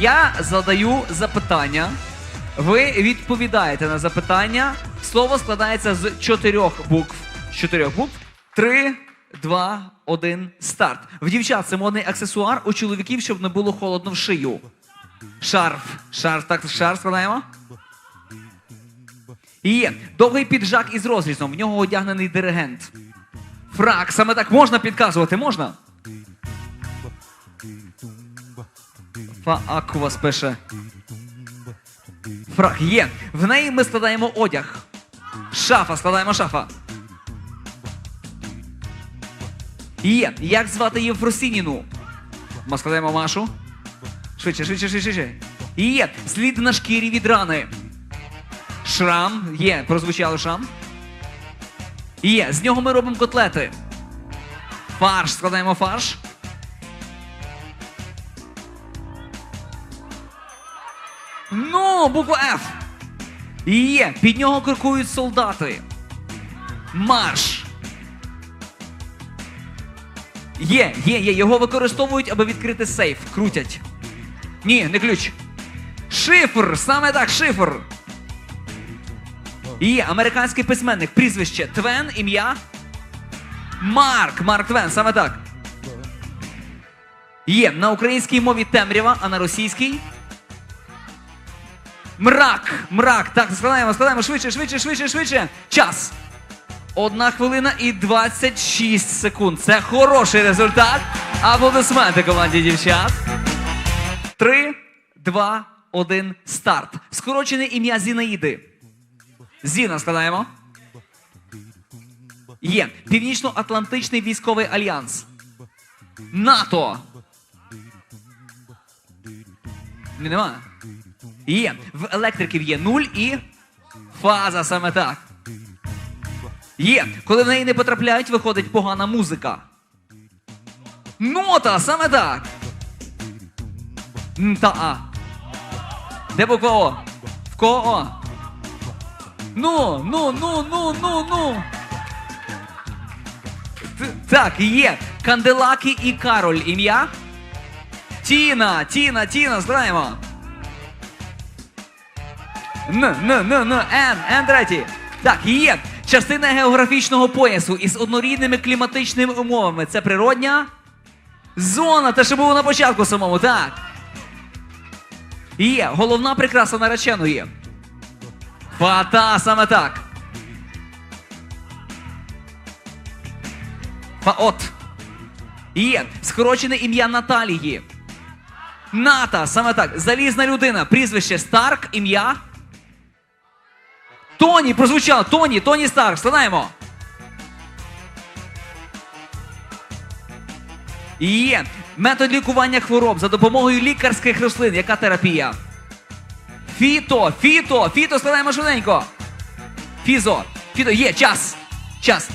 Я задаю запитання. Ви відповідаєте на запитання. Слово складається з чотирьох букв. Чотирьох букв. Три, два, один, старт. В дівчат це модний аксесуар, у чоловіків, щоб не було холодно в шию. Шарф. Шарф, так, шарф складаємо. Є довгий піджак із розрізом. В нього одягнений диригент. Фрак. Саме так можна підказувати, можна? Фаак у вас пише. Фрак є. В неї ми складаємо одяг. Шафа, складаємо шафа. Є. Як звати Євфросініну? Ми складаємо Машу. Швидше, швидше, швидше, швидше. Є. Слід на шкірі від рани. Шрам. Є. Прозвучало шрам. Є. З нього ми робимо котлети. Фарш. Складаємо фарш. Ну, буква Ф. Є. Під нього крокують солдати. Марш. Є, є, є. Його використовують, аби відкрити сейф. Крутять. Ні, не ключ. Шифр. Саме так, шифр. Є. Американський письменник. Прізвище Твен, ім'я. Марк. Марк Твен, саме так. Є. На українській мові темрява, а на російській. Мрак! Мрак! Так, складаємо, складаємо швидше, швидше, швидше, швидше. Час. Одна хвилина і 26 секунд. Це хороший результат. Аплодисменти команді дівчат. Три, два, один, старт. Скорочене ім'я Зінаїди. Зіна складаємо. Є. Північно-Атлантичний військовий альянс. НАТО. Ні, Нема. Є. В електриків є нуль і фаза саме так. Є. Коли в неї не потрапляють, виходить погана музика. Нота, саме так. Н та А. Де буква О? В кого? Ну, ну, ну, ну, ну, ну. Так, є. Канделаки і Кароль. Ім'я? Тіна, Тіна, Тіна, знаємо. Н, Н, Н, Н, Н, Н третій. Так, є. Частина географічного поясу із однорідними кліматичними умовами. Це природня зона. Те, що було на початку самому, так. Є. Головна прикраса нареченої. Фата, саме так. Фаот. Є. Скорочене ім'я Наталії. Ната, саме так. Залізна людина. Прізвище Старк, ім'я. Тоні, прозвучало. Тоні, Тоні Старк. Складаємо. Є. Метод лікування хвороб за допомогою лікарських рослин. Яка терапія? Фіто, фіто, фіто, складаємо швиденько. Фізо. Фіто, є, час. Час.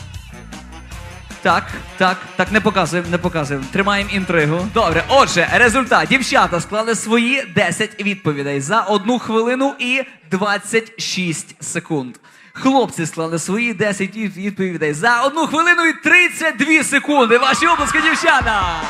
Так, так, так, не показуємо, не показуємо. Тримаємо інтригу. Добре, отже, результат. Дівчата склали свої 10 відповідей за 1 хвилину і 26 секунд. Хлопці склали свої 10 відповідей за 1 хвилину і 32 секунди. Ваші обласки, дівчата!